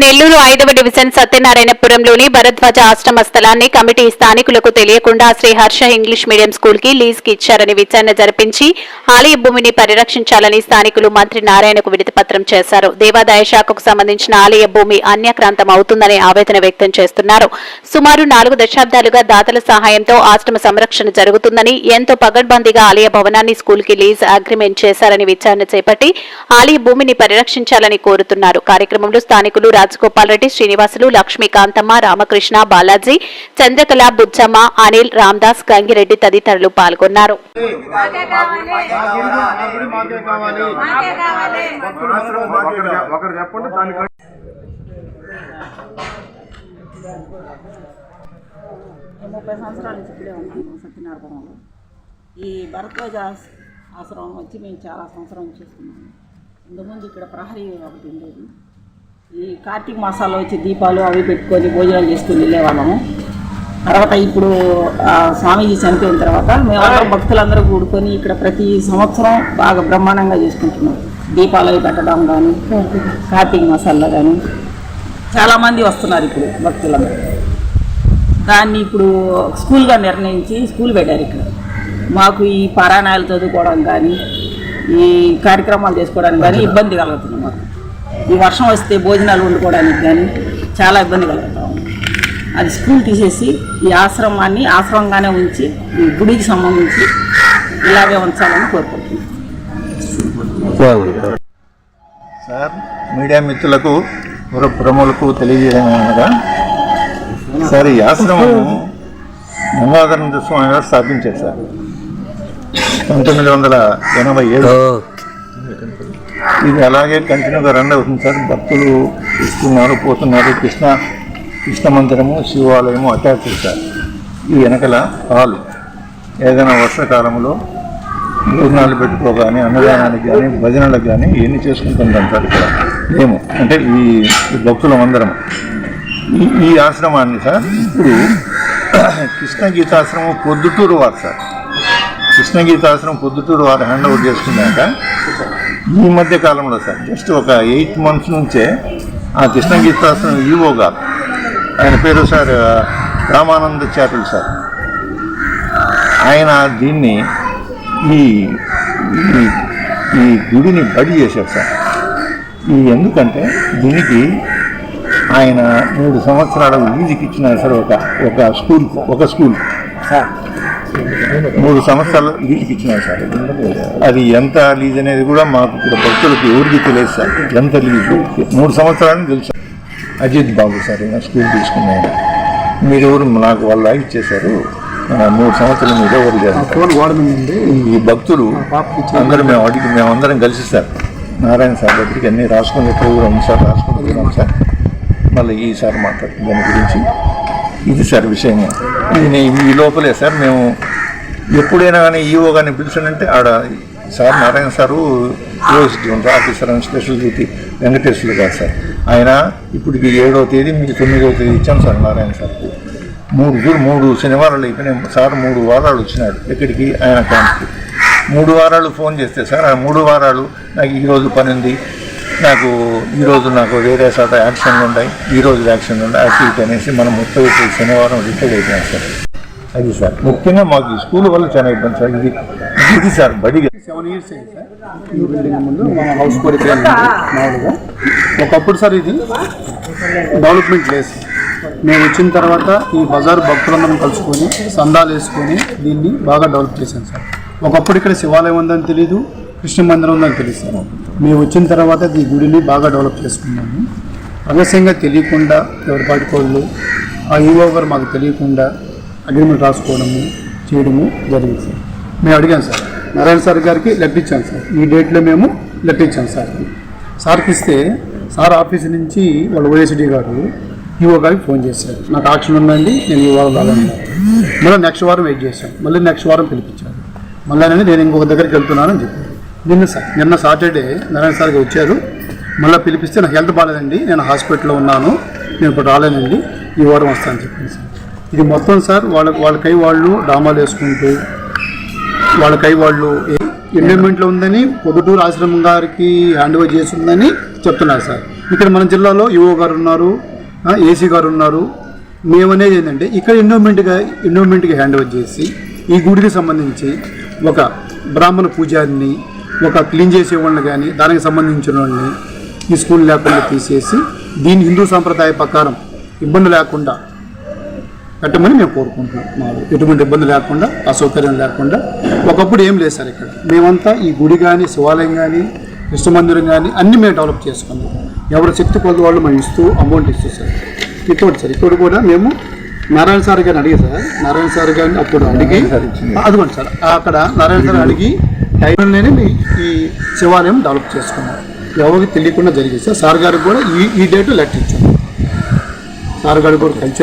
నెల్లూరు ఐదవ డివిజన్ సత్యనారాయణపురంలోని భరద్వాజ ఆశ్రమ స్థలాన్ని కమిటీ స్థానికులకు తెలియకుండా శ్రీ హర్ష ఇంగ్లీష్ మీడియం స్కూల్కి లీజ్కి ఇచ్చారని విచారణ జరిపించి ఆలయ భూమిని పరిరక్షించాలని స్థానికులు మంత్రి నారాయణకు విడతపత్రం చేశారు. దేవాదాయ శాఖకు సంబంధించిన ఆలయ భూమి అన్యక్రాంతం అవుతుందని ఆవేదన వ్యక్తం చేస్తున్నారు. సుమారు నాలుగు దశాబ్దాలుగా దాతల సహాయంతో ఆశ్రమ సంరక్షణ జరుగుతుందని ఎంతో పగడ్బందీగా ఆలయ భవనాన్ని స్కూల్కి లీజ్ అగ్రిమెంట్ చేశారని విచారణ చేపట్టి ఆలయ భూమిని పరిరక్షించాలని కోరుతున్నారు. కార్యక్రమంలో స్థానికులు రాజగోపాల్ రెడ్డి శ్రీనివాసులు లక్ష్మీకాంతమ్మ రామకృష్ణ బాలాజీ చంద్రకళ బుజ్జమ్మ అనిల్ రామ్దాస్ గంగిరెడ్డి తదితరులు పాల్గొన్నారు. ముప్పై సంవత్సరాల నుంచి ఇక్కడే ఉన్నాము సత్యనారాయణలో ఈ భరద్వాజ ఆశ్రమం వచ్చి మేము చాలా సంవత్సరం చేసుకున్నాము ఇంతకుముందు ఇక్కడ ప్రహరీ ఒకటి ఉండేది. ఈ కార్తీక మాసాల్లో వచ్చి దీపాలు అవి పెట్టుకొని భోజనాలు చేసుకుని వెళ్ళేవాళ్ళము. తర్వాత ఇప్పుడు స్వామీజీ చనిపోయిన తర్వాత మేమందరం భక్తులందరూ కూడుకొని ఇక్కడ ప్రతి సంవత్సరం బాగా బ్రహ్మాండంగా చేసుకుంటున్నాం. దీపాలు అవి పెట్టడం కానీ కార్తీక మాసాల్లో కానీ చాలామంది వస్తున్నారు ఇప్పుడు భక్తులందరూ. దాన్ని ఇప్పుడు స్కూల్గా నిర్ణయించి స్కూల్ పెట్టారు ఇక్కడ. మాకు ఈ పారాయణాలు చదువుకోవడం కానీ ఈ కార్యక్రమాలు చేసుకోవడానికి కానీ ఇబ్బంది కలుగుతుంది మాకు. ఈ వర్షం వస్తే భోజనాలు వండుకోవడానికి కానీ చాలా ఇబ్బంది కలుగుతా ఉంది. అది స్కూల్ తీసేసి ఈ ఆశ్రమాన్ని ఆశ్రమంగానే ఉంచి ఈ గుడికి సంబంధించి ఇలాగే ఉంచాలని కోరుకుంటున్నాను. సార్ మీడియా మిత్రులకు పుర ప్రములకు తెలియజేయగా సార్ ఈ ఆశ్రమం గంగాధర స్వామి గారు స్థాపించారు సార్. పంతొమ్మిది వందల ఎనభై ఏడు. ఇది అలాగే కంటిన్యూగా రన్ అవుతుంది సార్. భక్తులు ఇస్తున్నారు పోతున్నారు. కృష్ణ కృష్ణ మందిరము శివాలయము అటాచ్ సార్. ఈ వెనకల హాలు. ఏదైనా వర్షాకాలంలో భోజనాలు పెట్టుకోగానే అన్నదానానికి కానీ భజనలకు కానీ ఇవన్నీ చేసుకుంటుంటాం సార్ ఇక్కడ? మేము. అంటే ఈ భక్తుల మందిరం. ఈ ఈ ఆశ్రమాన్ని సార్ ఇప్పుడు కృష్ణ గీతాశ్రమం పొద్దుటూరు వారు సార్. కృష్ణ గీతాశ్రమం పొద్దుటూరు వారు హ్యాండ్ ఓవర్ చేసుకున్నాక ఈ మధ్య కాలంలో సార్ జస్ట్ ఒక ఎయిట్ మంత్స్ నుంచే ఆ కృష్ణ ఈవో గారు ఆయన పేరు సార్ రామానంద చాటులు సార్. ఆయన దీన్ని ఈ ఈ గుడిని బడి చేశారు సార్. ఈ ఎందుకంటే దీనికి ఆయన మూడు సంవత్సరాల లీజుకి ఇచ్చినారు సార్ ఒక ఒక స్కూల్ ఒక స్కూల్. మూడు సంవత్సరాలు లీజుకి ఇచ్చినారు సార్. అది ఎంత లీజ్ అనేది కూడా మాకు ఇక్కడ భక్తులకు ఎవరికి తెలియదు సార్. ఎంత లీజు? మూడు సంవత్సరాలని తెలుసు. అజిత్ బాబు సార్ స్కూల్ తీసుకున్నాను మీరు ఎవరు? నాకు వాళ్ళ ఇచ్చేశారు మూడు సంవత్సరాలు మీరు ఎవరు చేస్తారు ఈ భక్తులు అందరూ మేము అడిగి మేమందరం కలిసి సార్ నారాయణ సార్ దగ్గరికి అన్ని రాసుకుని ప్రోగ్రామ్ సార్ రాసుకుంటున్నాం సార్. మళ్ళీ ఈసారి మాట్లాడుతుంది దాని గురించి ఇది సార్ విషయం ఇది ఈ లోపలే సార్. మేము ఎప్పుడైనా కానీ ఈఓ కానీ పిలిచానంటే ఆడ సార్ నారాయణ సారు యూఎస్డి ఉంటారు officer and special duty Venkateswarlu కాదు సార్. ఆయన ఇప్పటికి ఏడవ తేదీ మీకు తొమ్మిదవ తేదీ ఇచ్చాం సార్ నారాయణ సార్కు. మూడు మూడు శనివారాలు అయిపోయినాయి. సార్ మూడు వారాలు వచ్చినాడు ఇక్కడికి ఆయన క్యాంప్కి. మూడు వారాలు ఫోన్ చేస్తే సార్ ఆ మూడు వారాలు నాకు ఈరోజు పని ఉంది నాకు ఈరోజు నాకు వేరే సాట యాక్షన్ ఉన్నాయి ఈరోజు యాక్షన్ ఉన్నాయి యాక్టివిటీ అనేసి మనం ముప్పై శనివారం రిటైర్ అయిపోయాం సార్. అది సార్. ముఖ్యంగా మాకు ఈ స్కూల్ వల్ల చాలా ఇబ్బంది సార్. ఇది ఇది సార్ బడిగా సెవెన్ ఇయర్స్ అయింది సార్. ఈ బిల్డింగ్ ముందు మా హౌస్ మామూలుగా. ఒకప్పుడు సార్ ఇది డెవలప్మెంట్ లేదు. సార్. మేము వచ్చిన తర్వాత ఈ బజార్ భక్తులందరం కలుసుకొని సందాలు వేసుకొని దీన్ని బాగా డెవలప్ చేశాం సార్. ఒకప్పుడు ఇక్కడ శివాలయం ఉందని తెలియదు కృష్ణ మందిరం ఉందని సార్. మేము వచ్చిన తర్వాత ఈ గుడిని బాగా డెవలప్ చేసుకున్నాము. రహస్యంగా తెలియకుండా ఎవరి పాటికోళ్ళు ఆ ఈవో గారు మాకు తెలియకుండా అగ్రిమెంట్ రాసుకోవడము చేయడము జరిగింది సార్. మేము అడిగాం సార్. నారాయణ సార్ గారికి లెటర్ సార్. ఈ డేట్లో మేము లెప్పించాం సార్. సార్కి సార్కి ఇస్తే సార్ ఆఫీస్ నుంచి వాళ్ళ ఓఎస్డి గారు ఈఓ గారికి ఫోన్ చేశారు. నాకు ఆక్షన్ ఉందండి నేను ఈ వారం రాగలను మళ్ళీ నెక్స్ట్ వారం వెయిట్ చేశాం. మళ్ళీ నెక్స్ట్ వారం పిలిపించాను మళ్ళీ నేను ఇంకొక దగ్గరికి వెళ్తున్నానని చెప్పాను నిన్న సార్ నిన్న సాటర్డే నారాయణ సార్కి వచ్చారు. మళ్ళీ పిలిపిస్తే నాకు హెల్త్ బాగాలేదండి నేను హాస్పిటల్లో ఉన్నాను. నేను ఇప్పుడు రాలేనండి. ఈ వారం వస్తాను చెప్పింది సార్. ఇది మొత్తం సార్ వాళ్ళ వాళ్ళకై వాళ్ళు డామాలు వేసుకుంటూ వాళ్ళకై వాళ్ళు ఎండోమెంట్లో ఉందని పొద్దుటూరు ఆశ్రమం గారికి హ్యాండ్ ఓవర్ చేసిందని చెప్తున్నారు సార్. ఇక్కడ మన జిల్లాలో యువో గారు ఉన్నారు ఏసీ గారు ఉన్నారు. మేమనేది ఏంటంటే ఇక్కడ ఎండోమెంట్గా ఎండోమెంట్కి హ్యాండ్ ఓవర్ చేసి ఈ గుడికి సంబంధించి ఒక బ్రాహ్మణ పూజారిని ఒక క్లీన్ చేసే వాళ్ళని కానీ దానికి సంబంధించిన వాళ్ళని ఈ స్కూల్ లేకుండా తీసేసి దీని హిందూ సాంప్రదాయ ప్రకారం ఇబ్బంది లేకుండా పెట్టమని మేము కోరుకుంటున్నాం. మాకు ఎటువంటి ఇబ్బంది లేకుండా అసౌకర్యం లేకుండా. ఒకప్పుడు ఏం లేదు సార్ ఇక్కడ. మేమంతా ఈ గుడి కానీ శివాలయం కానీ కృష్ణ మందిరం కానీ అన్ని మేము డెవలప్ చేసుకున్నాం. ఎవరి శక్తి కొద్ది వాళ్ళు మేము ఇస్తూ అమౌంట్ ఇస్తూ సార్. ఇక్కడ సార్. ఇక్కడ కూడా మేము నారాయణ సార్ గారిని అడిగి సార్. నారాయణ సార్ గారిని అప్పుడు అడిగి. అదిగోండి సార్. అక్కడ నారాయణ సార్ అడిగి టైంలోనే మీ ఈ శివాలయం డెవలప్ చేసుకున్నాం ఎవరికి తెలియకుండా జరిగింది సార్ సార్ గారికి కూడా ఈ ఈ డేట్ లెటర్ ఇచ్చాం సార్ గారికి కూడా కలిసి